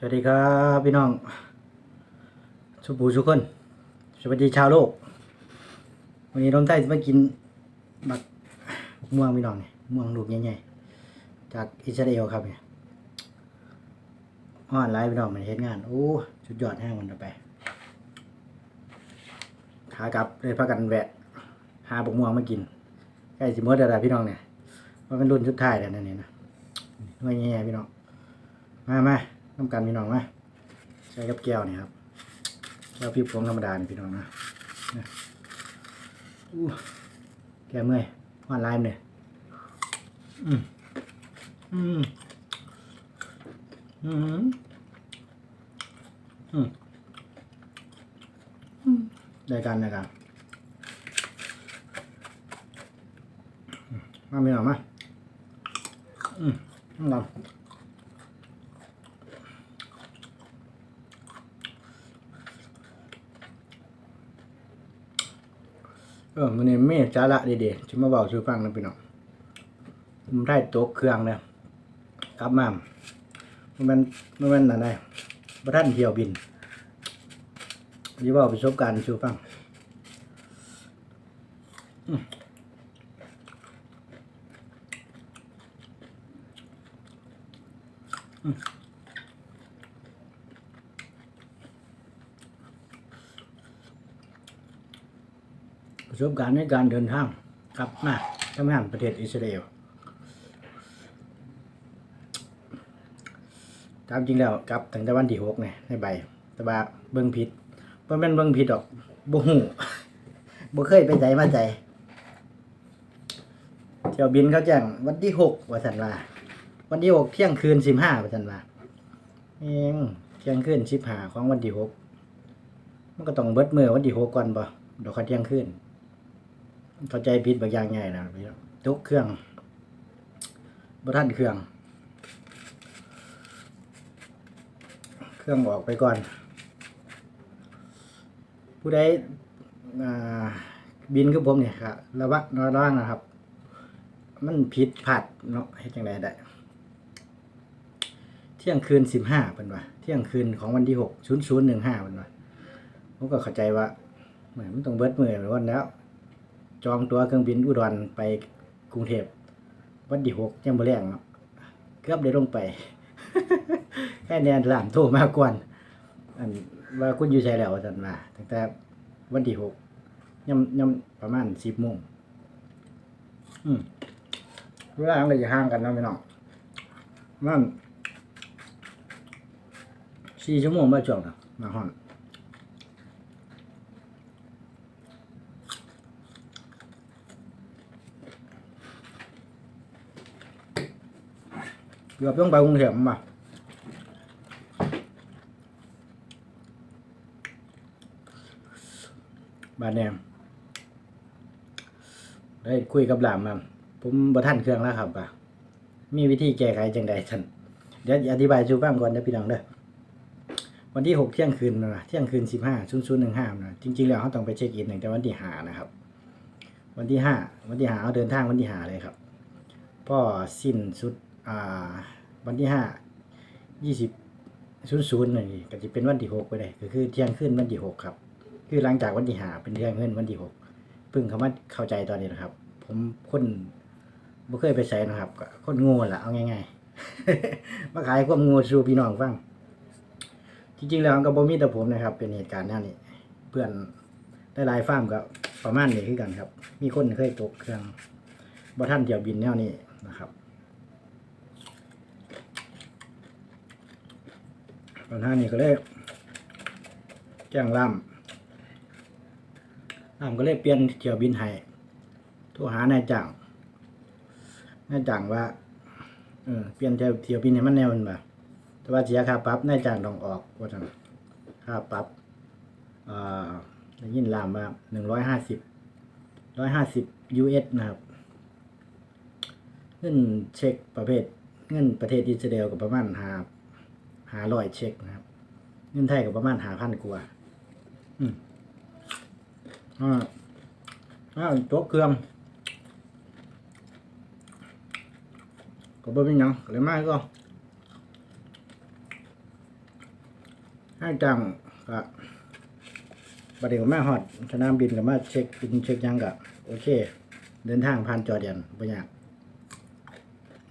สวัสดีครับพี่น้องสุบูทุกคนสวัสดีชาวโลก วันนี้น้องไต้จะมากินบักม่วงพี่น้องเนี่ยม่วงลูกใหญ่ๆจากอิสราเอลครับเนี่ยอ่อนไลฟ์พี่น้องมันเฮ็ดงานโอ้สุดยอดแห้งมันไปขากลับเลยพากันแวะ หาบักม่วงมากินใกล้สิมดแล้วล่ะพี่น้องเนี่ยว่าเป็นรุ่นสุดไทยแล้วนั่นนี่นะว่าแง่ๆพี่น้องมามา น้ำกันพี่น้องมาใช้กับแก้วนี่ครับแก้วพริกผงธรรมดานี่พี่น้องนะแก้เมื่อยว่านลายมันเลยอืมอืมอืมอืมได้กันได้กันมาพี่น้องมาอืมน้ำกั ออมันนี่เมฆจ้าละเด็ดๆจะมาบอกชื่อฟังนะพี่น้องผมได้โต๊ะเครื่องเนี่ยกลับมามันเป็นมันเป็นอะไรประท่านเที่ยวบินยี่ว่าประสบการณ์ชื่อฟังอืม ประสบการณ์ในการเดินทางกลับมาทำงานประเทศอิสราเอลตามจริงแล้วกลับตั้งแต่วันที่หกเนี่ยในใบ แต่ว่าเบิ่งผิดเพราะแม่นเบิ่งผิดดอกบ่ฮู้บ่เคยไปใจมาใจเที่ยวบินเขาแจ้งวันที่หกว่าสันวาวันที่หกเที่ยงคืนสิบห้าว่าสันวาเองเที่ยงคืนสิบห้าของวันที่หกมันก็ต้องเบิดมือวันที่หกก่อนบ่เดี๋ยวเขาเที่ยงคืน เข้าใจผิดบางอย่างใหญ่นะพี่น้องทุกเครื่องบ่ทันเครื่อง เครื่องออกไปก่อน ผู้ใดบินคือผมเนี่ยครับระวังระวังนะครับ มันผิดพลาดเนาะให้จังไดได้ เที่ยงคืนสิบห้าเป็นว่าเที่ยงคืนของวันที่หกศูนย์ศูนย์หนึ่งห้าเป็นว่าผมก็เข้าใจว่าเหมือนมันต้องเบิดมือไปวันแล้ว จองตัวเครื่องบินอุดรไปกรุงเทพวันที่หกยังบ่แรงเนาะเกือบได้ลงไปแค่แนนหลามโทรมากกวนอันว่าคุณอยู่ใช่แล้วจันมาตั้งแต่วันที่หกย่ำย่ำประมาณสิบโมงอืมเวลาอะไรจะห่างกันนะพี่น้องมันสี่ชั่วโมงมาจองนะมาห้อง เกือบต้องไปกรุงเทพมาบาดแนมได้คุยกับหลามมาผมบ่ทันเครื่องแล้วครับอะมีวิธีแก้ไขจังใดท่านเดี๋ยวอธิบายชูฟังก่อนนะพี่น้องเด้อวันที่หกเที่ยงคืนนะเที่ยงคืนสิบห้าศูนย์ศูนย์หนึ่งห้านะจริงๆแล้วเขาต้องไปเช็คอินตั้งแต่วันที่ห้านะครับ วันที่ห้าวันที่ห้าเขาเดินทางวันที่ห้าเลยครับพ่อสิ้นสุด อ่า วันที่ห้ายี่สิบศูนย์ศูนย์นี่ก็จะเป็นวันที่หกไปเลยก็คือเที่ยงคืนวันที่หกครับ คือหลังจากวันที่ห้าเป็นเที่ยงคืนวันที่หกเพิ่งเขามาเข้าใจตอนนี้นะครับ ผมคนบ่เคยไปใส่นะครับคนง่แหละเอาง่ายๆมาขายความง่สู่พี่น้องฟังจริงๆแล้วมันก็บ่มีแต่ผมนะครับ เป็นเหตุการณ์แนวนี้เพื่อนได้ลายฟาร์มก็ประมาณนี้คือกันครับ มีคนเคยตกเครื่องบ่ท่านเที่ยวบินแนวนี้นะครับ ปัญหานี้ก็เลยแจ้งล่ำล่ำก็เลยเปลี่ยนเที่ยวบินให้โทรหานายจ้างนายจ้างว่าเออเปลี่ยนเที่ยวเที่ยวบินให้มันแนวมันบบแต่ว่าเสียค่าปรับนายจ้างต้องออกว่าจังค่าปรับอ่าได้ยินล่ามว่าหนึ่งร้อยห้าสิบร้อยห้าสิบ US นะครับเงินเช็คประเภทเงินประเทศอิสราเอลกับประมาณหา หาร้อยเช็คนะครับเงินไทยก็ประมาณหาพันกว่าอืมอ่าอ่าตัวเครื่องก็บ่เป็นหยังเลยมาก็ให้จังก็ประเดี๋ยวแมาฮอดสนามบินกับมาเช็คบินเช็คยังก็โอเค เดินทางผ่านจอร์เดียนบ่ยาก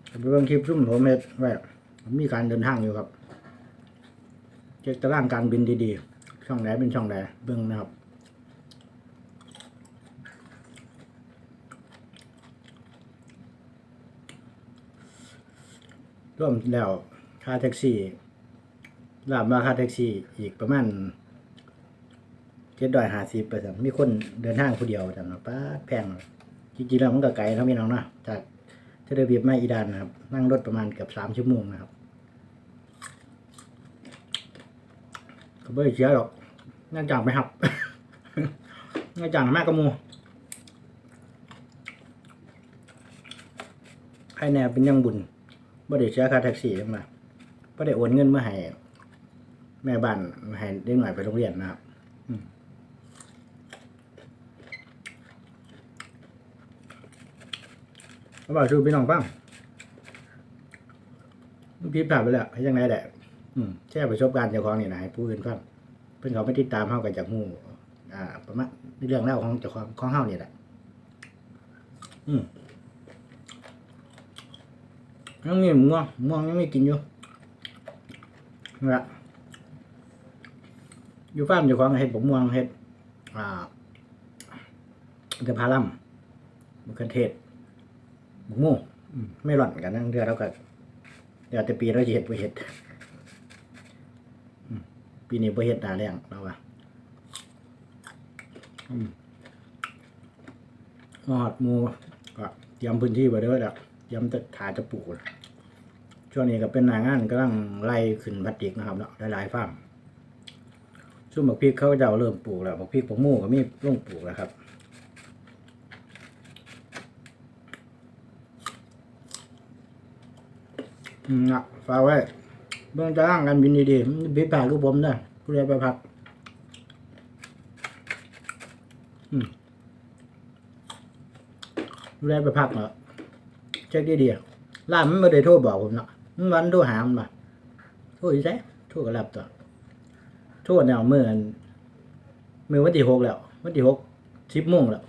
ไปเบิ่งคลิปซุ่มผมเฮ็ดไว้มีการเดินทางอยู่ครับ ช็คตารางการบินดีๆ ช่องไหนเป็นช่องไหนเบิ่งนะครับร่วมแล้วค่าแท็กซี่ลาบมาค่าแท็กซี่อีกประมาณเจ็ดดอยหาสิบเปอร์เซ็นต์มีคนเดินทางคนเดียวจังนะป้าแพงจริงๆแล้วมันก็ไกลเท่าพี่น้องนะจากเทเลบีบมาอีดานนะครับ นั่งรถประมาณเกือบสามชั่วโมงนะครับ ก็ไม่ได้เสียหรอกน่าจ้างไปหับน่าจ้างมากระมูใครแน่เป็นยังบุญบ่ได้เสียค่าแท็กซี่มาบ่ได้โอนเงินมาให้แม่บ้านให้เด็กหน่อยไปโรงเรียนนะครับมแล้วบอกชูพี่น้องฟังมันผิดพลาดไปแล้วให้ยังไงแหละ แชร์ประสบการณ์เจ้าของนี่นะให้ผู้อื่นฟังเพิ่นเขาไม่ติดตามเฮากันจากหมู่อ่า ประมาณเรื่องเล่าวของเจ้าของของเฮานี่แหละอืมยังมีม่วงม่วงยังไม่กินอยู่นี่ละอยู่ฟาร์มอยู่ของเห็ดบกม่วงเห็ดอ่าเดือพาลัมมะเขือเทศบกม่วงอืมไม่หล่อนกันนั่งเดือแล้วก็เดี๋ยวแต่ปีเราจะเห็ดไปเห็ดอืม ปีนี้ไปเห็ดหนาแรงเราว่าหอดมูก็เตรียมพื้นที่ไว้ด้วยแล้วย้ำจะถาจะปลูกช่วงนี้ก็เป็นหนางานกำลังไล่ขึ้นพลาสติกนะครับเนาะหลายๆฟาร์มช่วงบักพริกเขาจะเอาเริ่มปลูกแล้วบักพริกบักมู่ก็มีร่งปลูกแล้วครับอืมอะฝาไว้ เบื้องจะร่างกันบินดีๆมันบินผ่านรูปผมได้ผู้ใดไปพักผู้ใดไปพักเหรอเช็คดีๆร้ามันไม่ได้โทรบอกผมเนาะมันวันโทรหามันมาโทรอีแซ่โทรก็รับตัวโทรแนวเมื่อนเมื่อวันที่หกแล้ววันที่หกสิบโมงแล้ว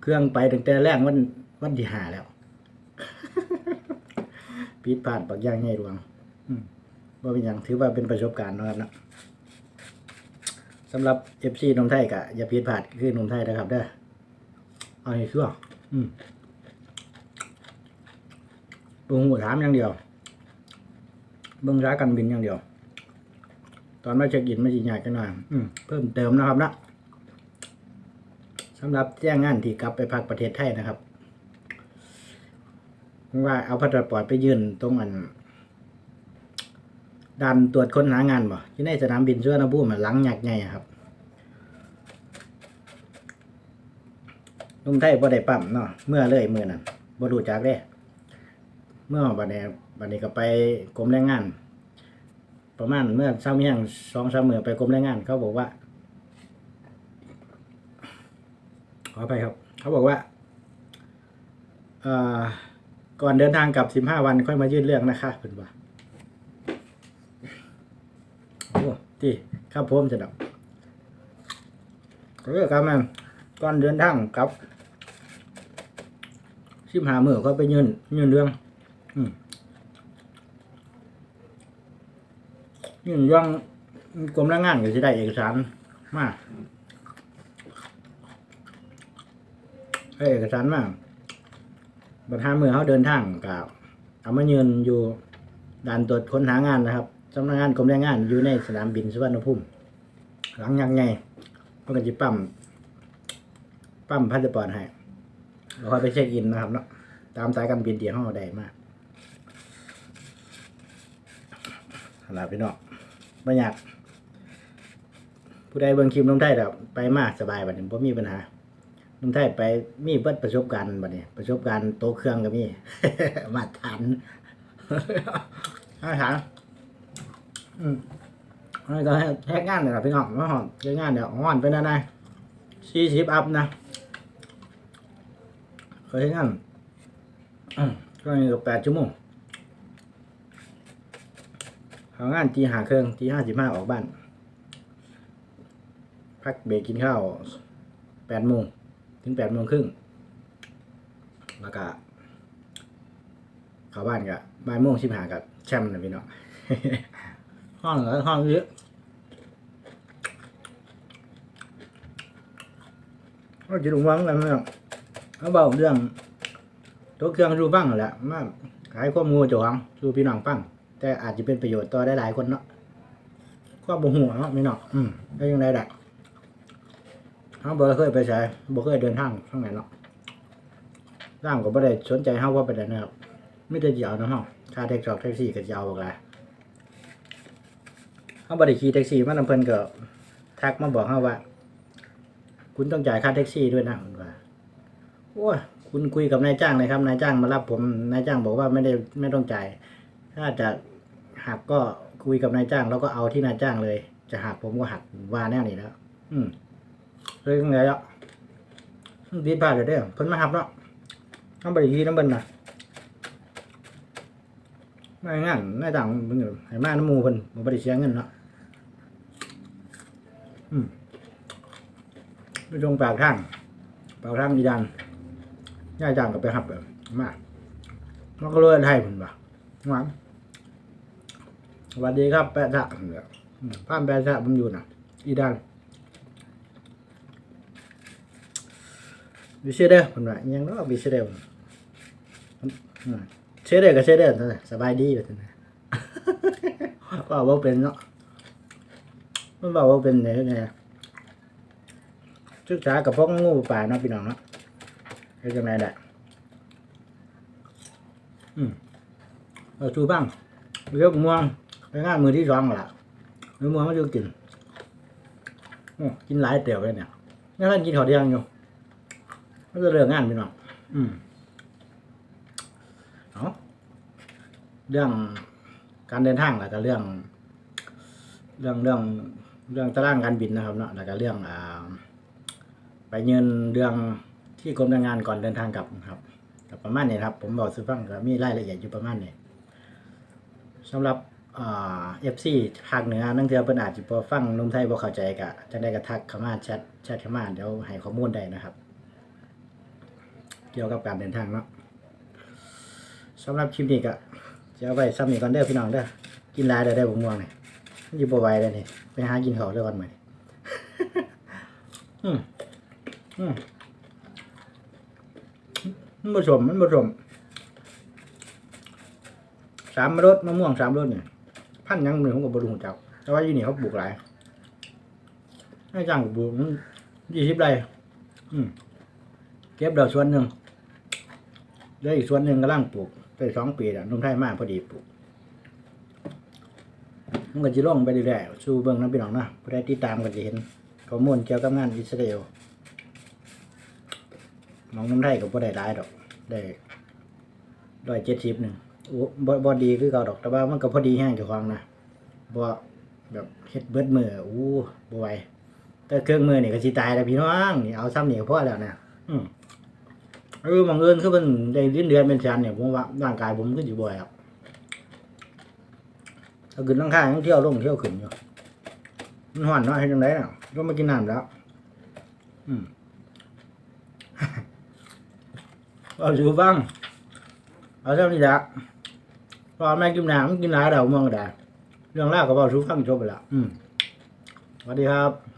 เครื่องไปตั้งแต่แรกวันวันที่ห้าแล้ว ผิดพลาดปักอย่างง่ายดวงว่าเป็นอย่างถือว่าเป็นประสบการณ์นะครับนะสำหรับเอฟซีนมไทยกะอย่าผิดพลาดคือนมไทยนะครับเด้อเอาให้ชัวร์อืมบิ่งหัวถามอย่างเดียวเบิ่งร้าการบินอย่างเดียว ตอนมาเช็คอินไม่จียากกันหน่อยอืมเพิ่มเติมนะครับนะสำหรับแจ้งงานที่กลับไปพักประเทศไทยนะครับ ว่าเอาพาสปอร์ตไปยื่นตรงอันด่านตรวจค้นหางานบ่ที่ในสนามบินสุวรรณภูมิอะหลังหยักใหญ่ครับลุงไทยบ่ได้ปั๊มเนาะเมื่อเลยมื้อนั้นบ่รู้จักเด้เมื่อบัดนี้บัดนี้ก็ไปกรมแรงงาน ประมาณเมื่อเช้าเมียงสองสามมื้อไปกรมแรงงาน เขาบอกว่า ขออภัยครับ เขาบอกว่า เอ่อ ก่อนเดินทางกลับสิบห้าวันค่อยมายื่นเรื่องนะคะเพิ่นว่าโอ้ที่ครับผมจะดอกก็เรื่องการมันก่อนเดินทางกลับสิบหามือเขาไปยืนยื่นเรื่อง อืมยืนเรื่องกรมแรงงานก็จะได้เอกสารมาให้เอกสารมา บัตรหามือเขาเดินทางกับเอามายืนอยู่ด่านตรวจค้นหางานนะครับสำนักงานกรมแรงงานอยู่ในสนามบินสุวรรณภูมิหลังยังไงเพื่อจะปั๊มปั๊มพาสปอร์ตให้เราค่อยไปเช็คอินนะครับเนาะตามสายการบินเดียวห้องได้มากขนาดพี่น้องไม่อยาก ผู้ใดเบิ่งคลิปน้องไทยแบบไปมากสบายบัดนี้บ่มีปัญหา น้องไทยไปมีเบิดประสบการณ์บัดนี้ประสบการณ์โตเครื่องก็มี มาตรฐานมาตรฐานอืมอันนี้ก็แท็กงานเลยครับพี่น้องมาหอมแท็กงานเดี๋ยวหอนไปนะนายสี่สิบอัพนะเคยงั้นอืมก็นี่ก็แปดชั่วโมงหเขางานตีหาเครื่องตีห้าสิบห้าออกบ้าน พักเบรกกินข้าวแปดโมง ถึงแปดโมงครึ่งแล้วก็เข้าบ้านก็บ่ายโมงสิบหากับแชมป์นะพี่น้องห้องแล้วห้องเยอะก็จะลงวังแล้วพี่น้องเขาบอกเรื่องตัวเครื่องรูฟังแหละมาขายข้อมูลเจ้าของสู่พี่น้องฟังแต่อาจจะเป็นประโยชน์ต่อได้หลายคนเนาะก็บ่หัวเนาะพี่น้องอืมได้ยังไงได้ เขาบ่เคยไปใช้บ่เคยเดินทางทางไหนเนาะร่างก็บ่ได้สนใจเฮาว่าไปได้นะครับไม่ได้จะเอานะเฮาค่าแท็กซี่แท็กซี่ก็จะเอาบอกหลายเฮาบ่ได้ขี่แท็กซี่มานำเพิ่นก็ทักมาบอกเฮาว่า คุณต้องจ่ายค่าแท็กซี่ด้วยนะผมว่าโอ้ยคุณคุยกับนายจ้างเลยครับนายจ้างมารับผมนายจ้างบอกว่าไม่ได้ไม่ต้องจ่ายถ้าจะหักก็คุยกับนายจ้าง แล้วก็เอาที่นายจ้างเลย จะหักผมก็หักว่าแน่นี่แล้วอืม เลยยังไงอะดีพลาดเลยเด้เพิ่นมาหับเนาะน้ำบริยีน้ำเบิ่นนะไม่งั้นนายจ้างเพิ่นอยู่ให้มาน้ำมูเพิ่นบ่ได้เสียเงินเนาะอืมไปตรงปากทางปากทางอีดันนายจ้างก็ไปหับแบบมากมันก็เลยไทยเพิ่นบ่หวานสวัสดีครับแปะทะเนี่ยอืมป้ามแปะทะผมอยู่นะอีดัน วิเชเดอร์ผมว่าอิหยังเนาะวิเชเดอร์อืมเชเดอร์กับเชเดอร์นั่นแหละสบายดีอยู่ท่านนะว่าว่เป็นเนาะมันบอกว่าเป็นเนี่ยไงศึกษากับพวกงูป่าเนาะพี่น้องเนาะเป็นจังไงได้อืมเอาชูบ้างเรียกม่วงไปงานมือที่สองล่ะมือม่วงไมาดูกินกินหลายเตี๋ยวเลยเนี่ยนี่ท่านกินข้าวเดียงอยู่ ก็จะเรื่องงานพี่น้องอืมเอาเรื่องการเดินทางแล้วก็เรื่อง เรื่องเรื่องเรื่องตารางการบินนะครับเนาะแล้วก็เรื่องอ่าไปเงินเรื่องที่กรมแรงงานก่อนเดินทางกลับนะครับก็ประมาณนี้ครับ ผมบอกสุฟังก็มีรายละเอียดอยู่ประมาณนี้สำหรับเอฟซีภาคเหนือนั่งเทือเพิ่นอาจจะพอฟังนุ่มไทยบ่เข้าใจก็จังได้ก็ทักเข้ามาแชทแชทเข้ามาเดี๋ยวให้ข้อมูลได้นะครับ เกี่ยวกับการเดินทางเนาะสำหรับคลิปนี้ก็จะเอาไว้ซ้ำนี้ก่อนเด้อพี่น้องเด้อกินลายเด้อได้บ่ม่วงนี่มันอยู่บ่ไหวแล้วนี่ไปหากินข้าเด้อวันใหม่อืมอืมมันผสมมันผสมสามรสมะม่วงสามรสเนี่ยพันยังหนึ่งของกับบรูเจ้าแต่ว่าอยู่นี่เขาปลูกหลายให้จ้างปลูกยี่สิบไร่เก็บดอกส่วนหนึ่ง ได้อีกส่วนหนึ่งกำลังปลูกได้สองปีแล้วนุ่มไทยมากพอดีปลูกมันก็จะล่องไปเรื่อยๆสู่เบื้องน้ำพี่น้องนะผู้ใดติดตามก็จะเห็นข้อมูลเกี่ยวกับงานอิสราเอลน้องน้ำไทยก็บ่ได้หลายดอก ได้ร้อยเจ็ดสิบหนึ่งโอ้บ่บ่ดีคือเก่าดอก แต่ว่ามันก็พอดีแห้งจ้าของนะบ่แบบเฮ็ดเบิดมืออู้บ่ไหวแต่เครื่องมือนี่ก็สิตายแล้วพี่น้องนี่เอาซ้ำนี่ก็พอแล้วนะอืม เออบางเอิญคือมันได้เดือนเดือนเป็นแสนเนี่ยผมว่าร่างกายผมก็สิบ่ไหวครับถ้าขึ้นร่างกายยังเที่ยวลงเที่ยวขึ้นอยู่มันห่อนเนาะเฮ็ดจังไดน่ะต้องมากินน้ำแล้ว อืมเอาอยู่บ้างเอาเท่านี้ละพอแม่กินน้ำกินหลายเดาเมืองก็ได้เรื่องแรกก็บอกชูฟังจบไปละอืมสวัสดีครับ